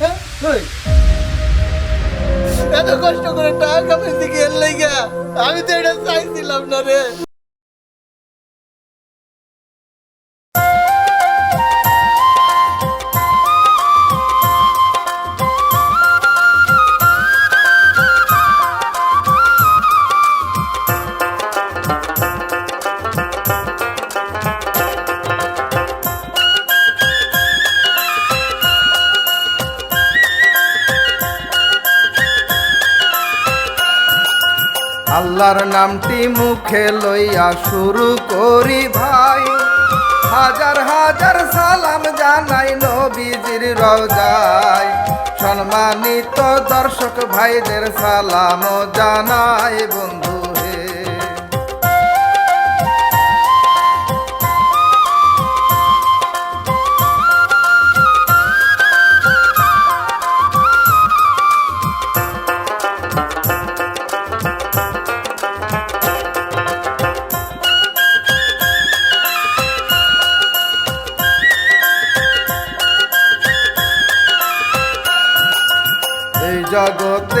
হ্যাঁ? এত কষ্ট করে টাকা বেশি গেল আমি তো এটা চাইছিলাম না রে আল্লাহর নামটি মুখে লইয়া শুরু করি ভাই। হাজার হাজার সালাম জানাই নবীজির রাজাই সম্মানিত দর্শক ভাইদের সালাম জানাই বন্ধু।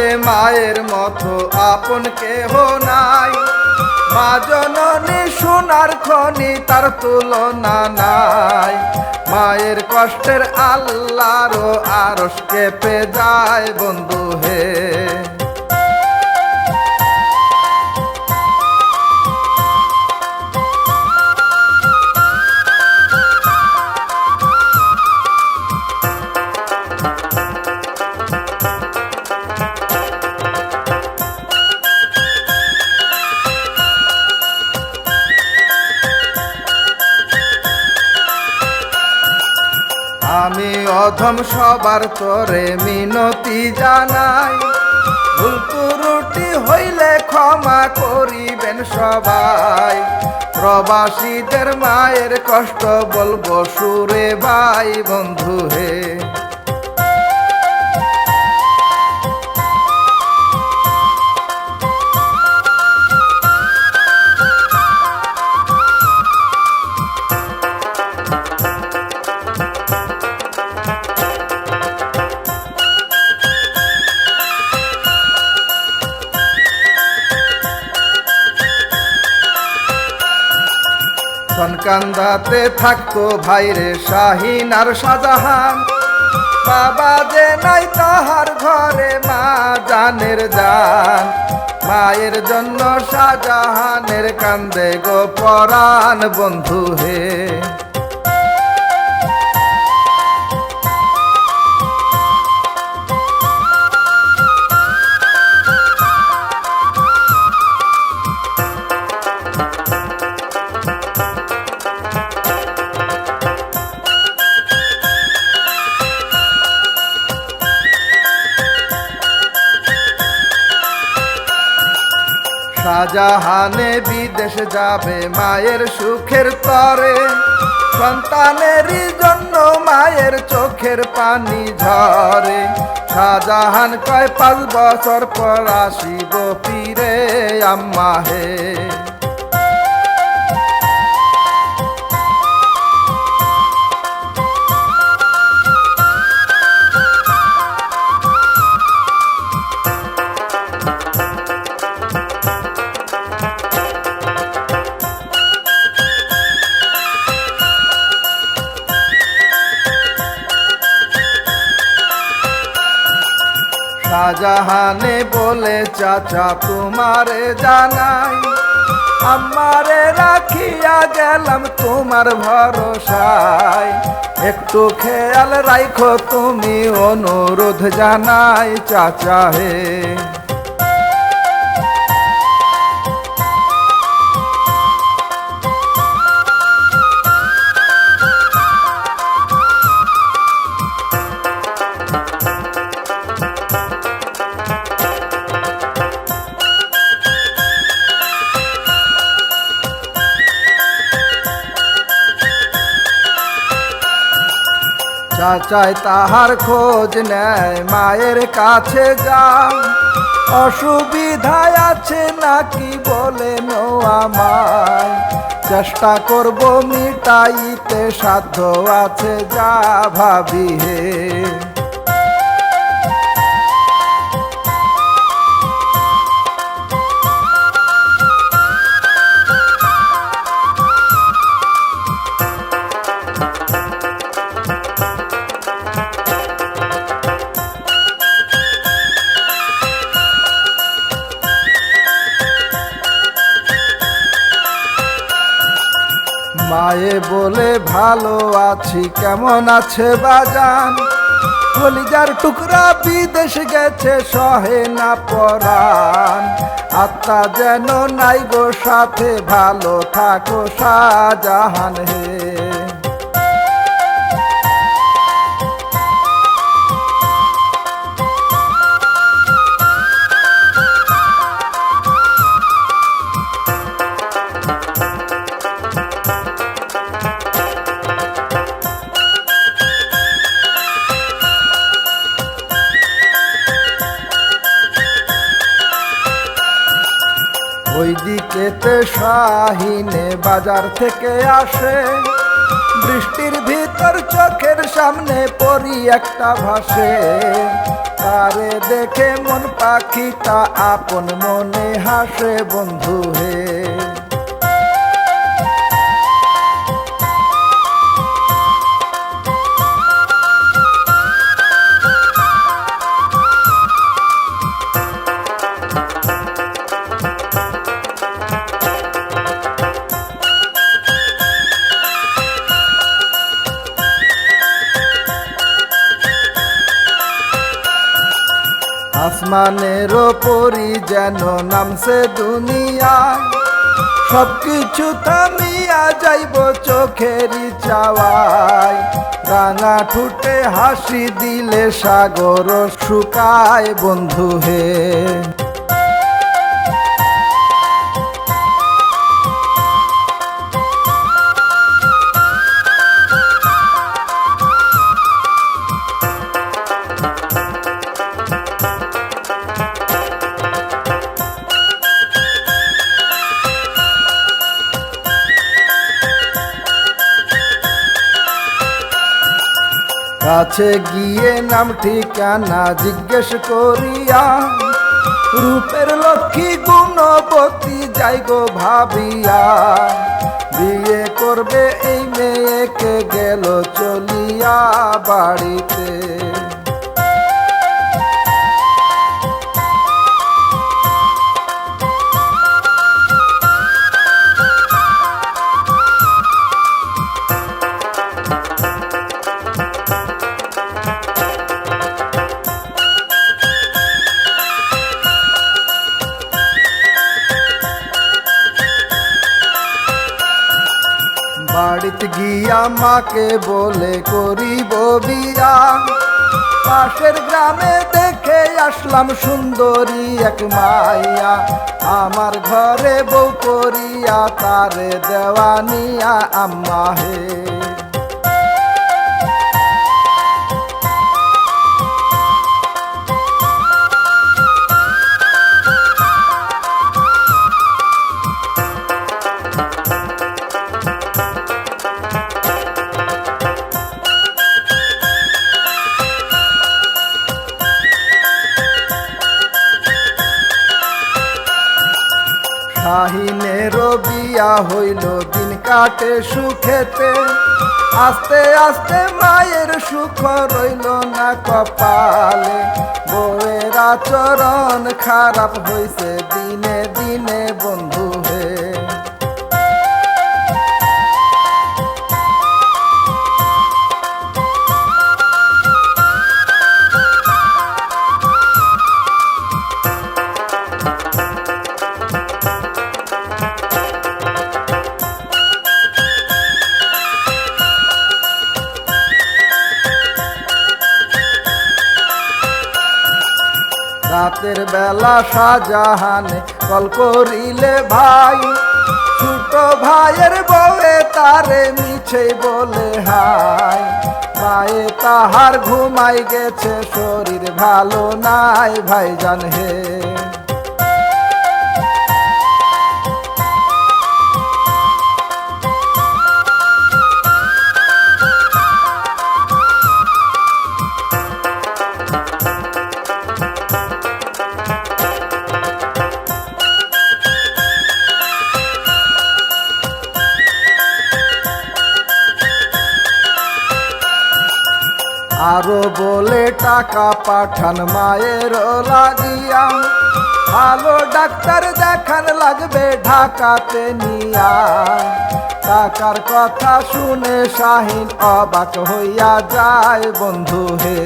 জগতে মায়ের মতো আপন কেহ নাই। মা জননী সোনার খনি, তার তুলনা নাই। মায়ের কষ্টের আল্লাহর আরস কেঁপে যায় বন্ধু হে। অধম সবার তরে মিনতি জানাই। ভুল ত্রুটি হইলে ক্ষমা করিবেন সবাই। প্রবাসীদের মায়ের কষ্ট বলব সুরে ভাই বন্ধু হে। সনকান্দাতে থাকতো ভাইরে শাহিন আর শাহজাহান বাবা যে নাই তাহার ঘরে, মা জানের জান। মায়ের জন্য শাহজাহানের কান্দে গো পরাণ বন্ধু হে। শাহজাহানে বিদেশ যাবে মায়ের সুখের তরে। সন্তানের জন্য মায়ের চোখের পানি ঝরে। শাহজাহান কয়, পাঁচ বছর পর আসিব ফিরে আম্মা হে। শাহজাহানে বলে, চাচা, তোমারে জানাই, আমারে রাখিয়া গেলাম তোমার ভরসায়। একটু খেয়াল রাখো তুমি অনুরোধ জানাই, চাচা হে। চাচাই তাহার খোঁজ নেয়, মায়ের কাছে যা অসুবিধায় আছে নাকি বলে নো আমায়। চেষ্টা করব মিটাইতে, সাধ্য আছে যা ভাবি হে। বলে ভালো আছি, কেমন আছে বাজান? কলিজার টুকরা বিদেশ গেছে, সহে না পরাণ। আত্মা যেন নাই গো, সাথে ভালো থাকো শাহজাহান হে। শাহিনে বাজার থেকে আসে। বৃষ্টির ভিতর চোখের সামনে পরি একটা ভাসে। তারে দেখে মন পাখিটা আপন মনে হাসে, বন্ধু হে আসমানের পরি যেন নামছে দুনিয়া। সব কিছু থামিয়া যাইব চোখেরই চাওয়াই রাঙা ঠুটে হাসি দিলে সাগর শুকায়, বন্ধু হে। কাছে গিয়ে নাম ঠিকানা জিজ্ঞেস করিয়া, রূপের লক্ষ্মী গুণবতী যাই গো ভাবিয়া, বিয়ে করবে এই মেয়েকে গেল চলিয়া বাড়িতে। গিয়া মাকে বলে করিব বিয়া পাশের গ্রামে দেখে আসলাম সুন্দরী এক মাইয়া। আমার ঘরে বউ করিয়া তারে দেওয়ানিয়া আম্মা হে। শাহিনের বিয়া হইল দিন কাটে সুখেতে আস্তে আস্তে মায়ের সুখ রইল না কপালে। বউয়ের আচরণ খারাপ হইছে দিনে দিনে। রাতের বেলা সাজাহানে কল করিলে ভাই, ছোট ভাইয়ের বউয়ে তারে মিছে বলে হাই। মায়ে তাহার ঘুমাই গেছে, শরীর ভালো নাই, ভাইজান হে। আরও বলে টাকা পাঠান, মায়ের লাগিয়া। ভালো ডাক্তার দেখান লাগবে ঢাকাতে নিয়া। টাকার কথা শুনে শাহিন অবাক হইয়া যায়, বন্ধু হে।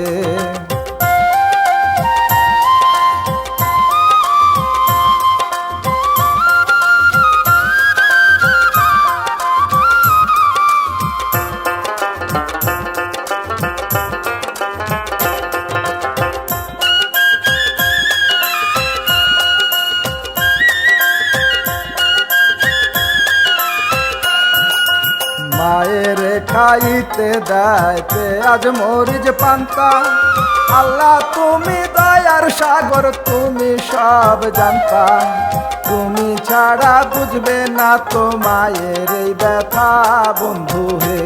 খাইতে দেয় আজ মরিজ পান্তা। আল্লাহ, তুমি দয়ার সাগর, তুমি সব জানতা। তুমি ছাড়া বুঝবে না তো মায়ের এই ব্যথা, বন্ধু হে।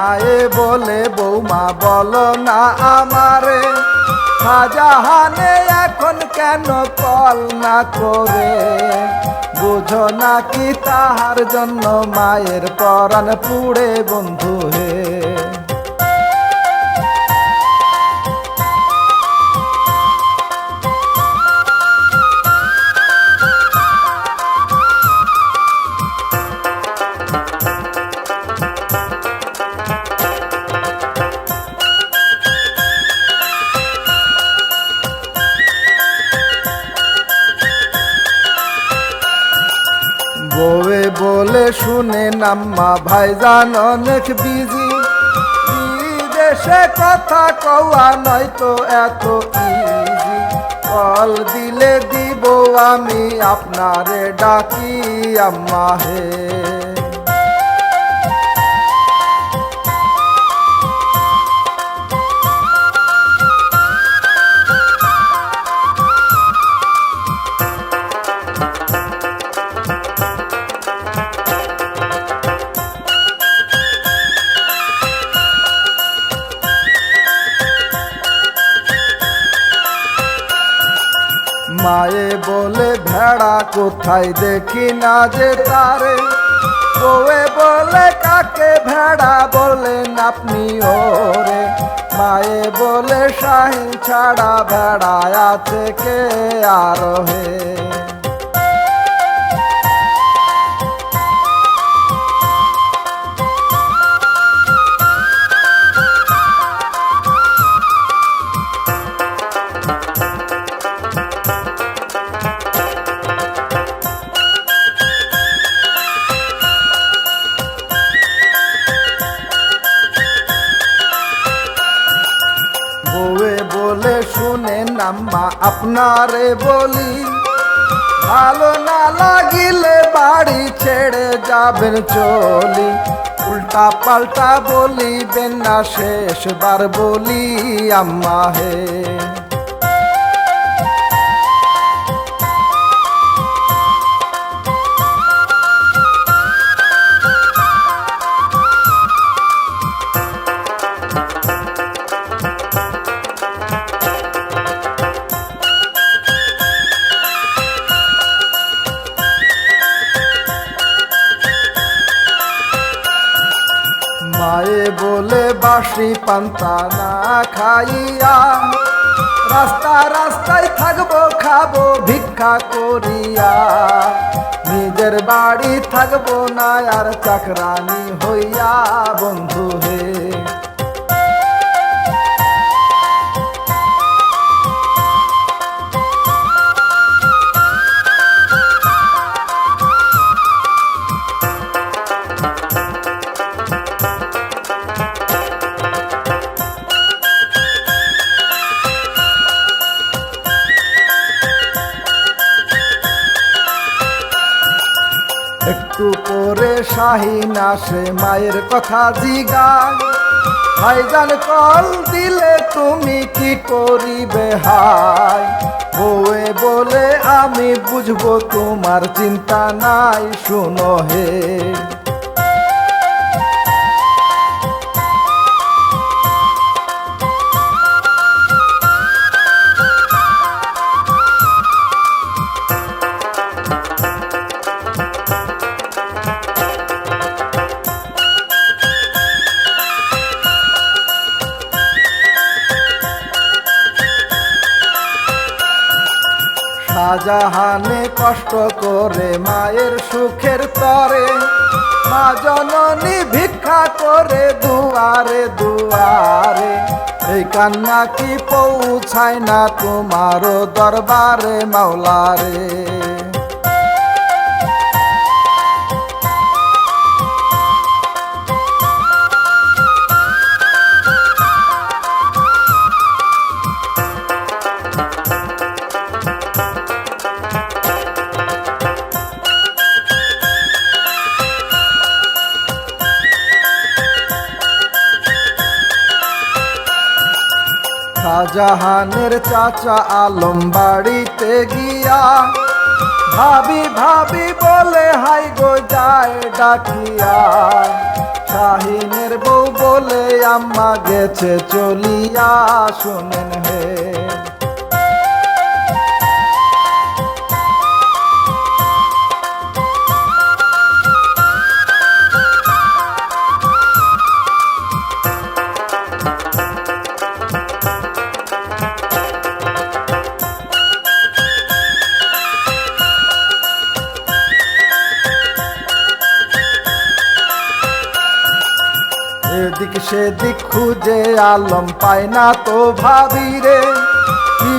মায়ে বলে, বৌমা, বল না আমারে হাজাহানে এখন কেন কল না করে? বুঝো না কি তাহার জন্য মায়ের পরাণ পুড়ে বন্ধু হে। শুনে ভাই ভাইজান অনেক বিজি বিদেশে কথা কওয়া নয়তো এত ইজি কল দিলে দিব আমি, আপনারে ডাকি, আম্মা হে। বলে, ভেড়া কোথায়? দেখি না যে তারে। বউয়ে বলে, কাকে ভেড়া বলেন আপনি ওরে? মায়ে বলে, শাহিন ছাড়া ভেড়া আছে কে আর হে? বউয়ে বলে শুনে নাম্মা আপনারে বলি, ভালো না লাগিলে বাড়ি ছেড়ে যাবেন চলি। উল্টা পাল্টা বলিবেন না, শেষবার বলি, আম্মা হে। বাসি না খাইয়া রাস্তা রাস্তায় থাকব, খাব, ভিক্ষা করিয়া। নিজের বাড়ি থাকব না, আর চাকরানি হইয়া বন্ধু হে। না সে মায়ের কথা জিগায়। ভাইজান কল দিলে তুমি কি করিবে হাই বউয়ে বলে আমি বুঝব তোমার চিন্তা নাই, শুনো হে। শাহজাহানে কষ্ট করে মায়ের সুখের তরে। মা জননী ভিক্ষা করে দুয়ারে দুয়ারে। এই কান্না কি পৌঁছায় না তোমারও দরবারে মাওলারে? শাহজাহানের চাচা আলম বাড়িতে গিয়া ভাবি ভাবি বলে, হাই গো, যায় ডাকিয়া। শাহিনের বউ বলে, আম্মা গেছে, চলিয়া, শোনেন হে। এদিক সেদিক খুঁজে আলম পায় না তো ভাবি রে। কি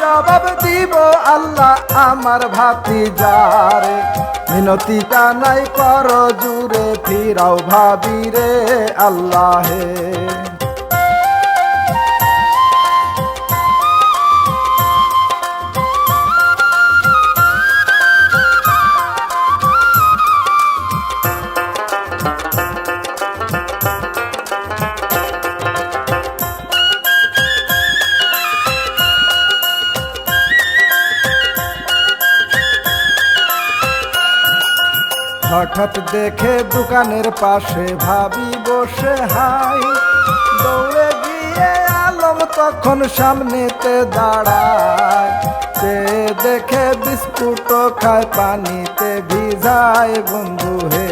জবাব দিব আল্লাহ আমার ভাতি যারে মিনতিটা নাই কর জুড়ে, ফিরাও ভাবি রে আল্লাহে। হঠাৎ দেখে দোকানের পাশে ভাবি বসে, হাই। দৌড়ে গিয়ে আলম তখন সামনেতে দাঁড়ায়। সে দেখে বিস্কুট খায়, পানিতে ভিজায়। বন্ধু হে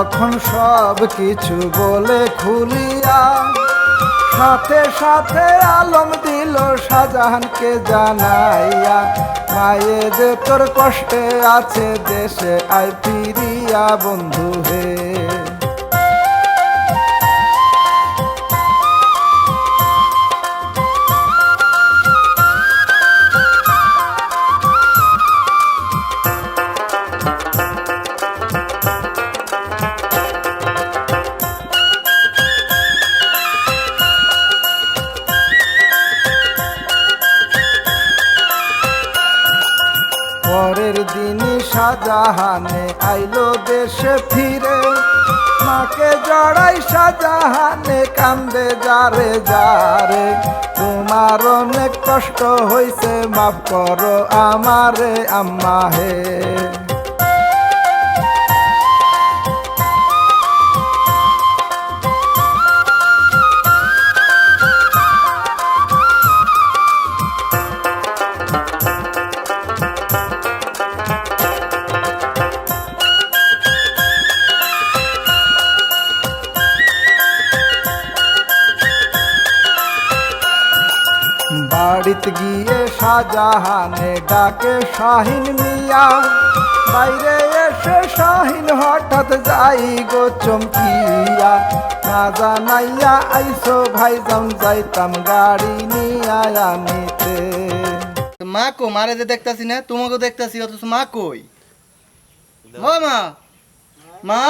তখন সব কিছু বলে খুলিয়া সাথে সাথে আলম দিল শাহজাহানকে জানাইয়া মায়ে যে তোর কষ্টে আছে দেশে আই ফিরিয়া বন্ধু শাহজাহানে আইলো দেশে ফিরে। মাকে জড়াই শাহজাহানে কান্দে যারে যারে। তোমার অনেক কষ্ট হইছে, মাফ করো আমারে আম্মা হে। বাড়িতে গিয়ে শাহজাহানে ডাকে শাহিন মিয়া। বাইরে এসে শাহিন হঠাৎ যাই গো চমকিয়া। না জানাইয়া আইসো ভাই যাম যাইতাম গাড়ি নিয়া আনিতে মা কো মারে যে দেখতাছি না তোমাকে দেখতাছি অথচ মা কই? ও মা। মা?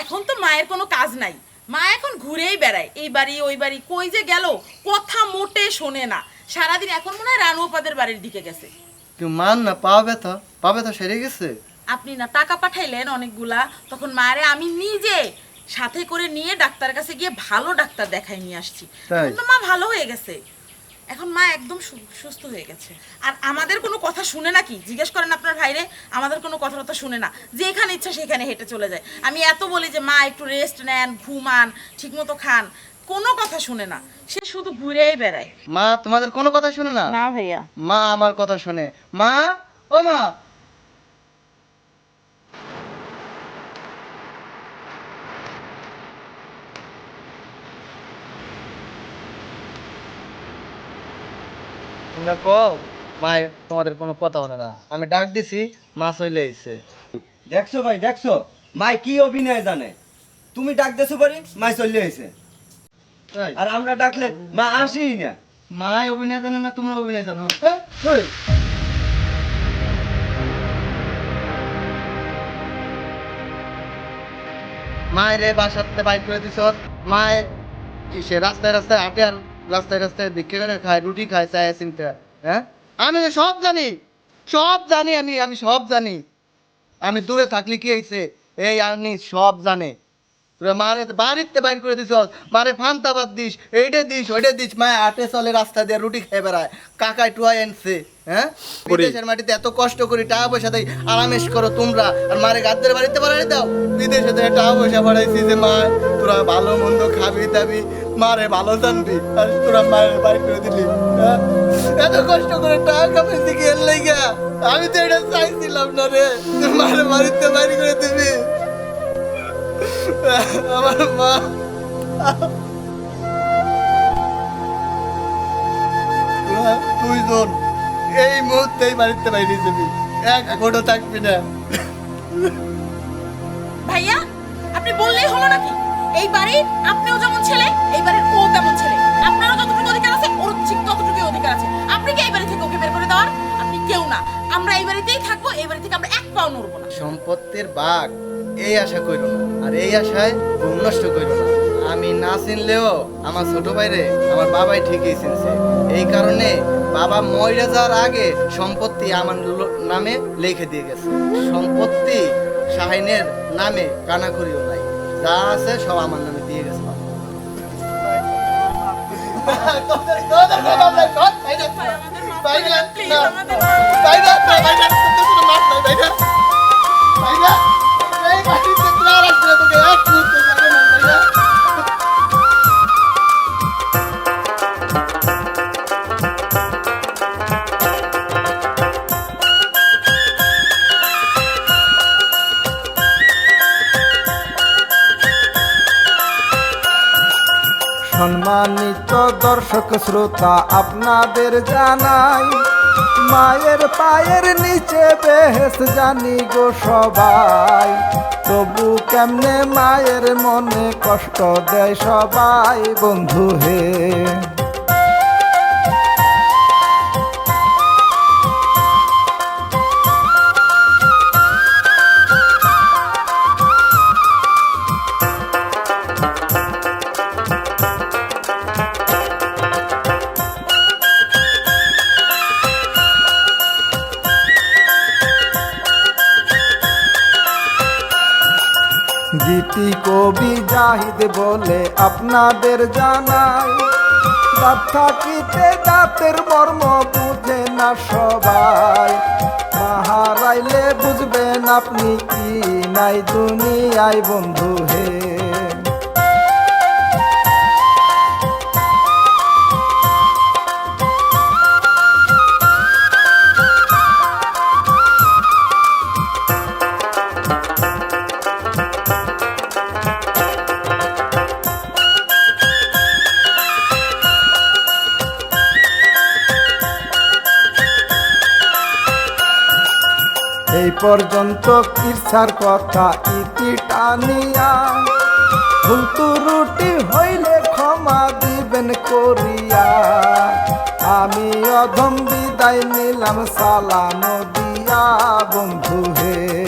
এখন তো মায়ের কোনো কাজ নাই। মা এখন ঘুরেই বেড়ায়। এই বাড়ি ওই বাড়ি কই যে গেল? কথা মোটে শোনে না। সারাদিন এখন মনে হয় রানুপাদের বাড়ির দিকে গেছে। কেউ মান না পা ব্যথা পা ব্যথা সেরে গেছে? আপনি না টাকা পাঠাইলেন অনেকগুলা তখন মারে আমি নিজে সাথে করে নিয়ে ডাক্তার কাছে গিয়ে ভালো ডাক্তার দেখাই নিয়ে আসছি। তাই? এখন মা ভালো হয়ে গেছে। এখন মা একদম সু- সুস্থ হয়ে গেছে। আর আমাদের কোনো কথা শুনে নাকি জিজ্ঞেস করেন আপনার ভাইরে আমাদের কোনো কথা টথা শুনে না। যেখানে ইচ্ছা সেখানে হেঁটে চলে যায়। আমি এত বলি যে মা একটু রেস্ট নেন ঘুমান ঠিকমতো খান। কোনো কথা শুনে না। সে শুধু ঘুরেই বেড়ায়। মা তোমাদের কোনো কথা শুনে না? না ভাইয়া। মা আমার কথা শুনে। মা ও মা! তোমরা কও মা তোমাদের কোনো কথা বলে না। আমি ডাক দিছি মা চলে এসে দেখছ ভাই দেখছ? মাই কি অভিনয় জানে? তুমি ডাক দেছো পারি মাই চলে এসে আর আমরা ডাকলে মা আসেই না। মা অভিনয় জানে না তোমরা অভিনয় জানো হ্যাঁ? মায়ের বাসাতে বাইক করে দিছ। মায়ের সে রাস্তায় রাস্তায় হাঁটে আর রাস্তায় রাস্তায় ভিক্ষে করে খায় রুটি খায় চায় চিনতে হ্যাঁ? আমি সব জানি সব জানি আমি আমি সব জানি। আমি দূরে থাকলে কি হয়েছে? এই আনি সব জানে। তোরা মারে বাড়িতে বাইর করে দিস মারে ফান্তা বাদ দিস এইটা দিস ওইটা দিস। মায়ে আটে চলে রাস্তা দিয়ে রুটি খেয়ে বেড়ায়। কাকায় টুয়াই আনছে হ্যাঁ? বিদেশের মাটিতে এত কষ্ট করি টাকা পয়সা দেয় আরামেশ করো তোমরা। আর মারে গাদ্দের বাড়িতে বাড়াই দাও। বিদেশে থেকে টাকা পয়সা বাড়াইছি যে মা তোরা ভালো মন্দ খাবি দাবি মারে ভালো জানবি। আর তোরা মায়ের বাইর করে দিলি হ্যাঁ? এত কষ্ট করে টাকা কামাইছি কি এর আমি তো এটা চাইছিলাম না রে। মারে বাড়িতে বাইর করে দিবি। আমার মা। তোরা দুইজন এই মুহূর্তেই বাড়িতে বাইরে যাবি। এক ফটো থাকবি না। ভাইয়া আপনি বললেই হলো নাকি? এই বাড়ির আপনিও যেমন ছেলে এই বাড়ির ও তেমন ছেলে। আপনারও যতটুকু অধিকার আছে ওর ঠিক ততটুকুই অধিকার আছে। আপনি কি এই বাড়ি থেকে ওকে বের করে দেওয়ার? আপনি কেউ না। আমরা এই বাড়িতেই থাকব এই বাড়ি থেকে আমরা এক পাও নড়বো না। সম্পত্তির বাঘ। এই আশা কইর না আর এই আশায় ঘুম নষ্ট কইর না। আমি না চিনলেও আমার ছোট ভাইরে আমার বাবাই ঠিকই চিনছে। এই কারণে বাবা মইরা যাওয়ার আগে সম্পত্তি আমার নামে লিখে দিয়ে গেছে। সম্পত্তি শাহিনের নামে কানা করিও নাই। যা আছে সব আমার নামে দিয়ে গেছে বাবা। সম্মানিত দর্শক শ্রোতা আপনাদের জানাই মায়ের পায়ের নিচে বেহেস জানি গো সবাই। তবু কেমনে মায়ের মনে কষ্ট দেয় সবাই বন্ধু হে? গীতি কবি জাহিদ বলে আপনাদের জানাই। দাঁত থাকিতে দাঁতের মর্ম বুঝে না সবাই। হারাইলে বুঝবেন আপনি কি নাই দুনিয়ায় বন্ধু হে। পর্যন্ত ঈর্ষার কথা ইতি টানিয়া ভুল রুটি হইলে ক্ষমা দিবেন করিয়া। আমি অধম বিদায় নিলাম, সালাম দিয়া বন্ধু হে।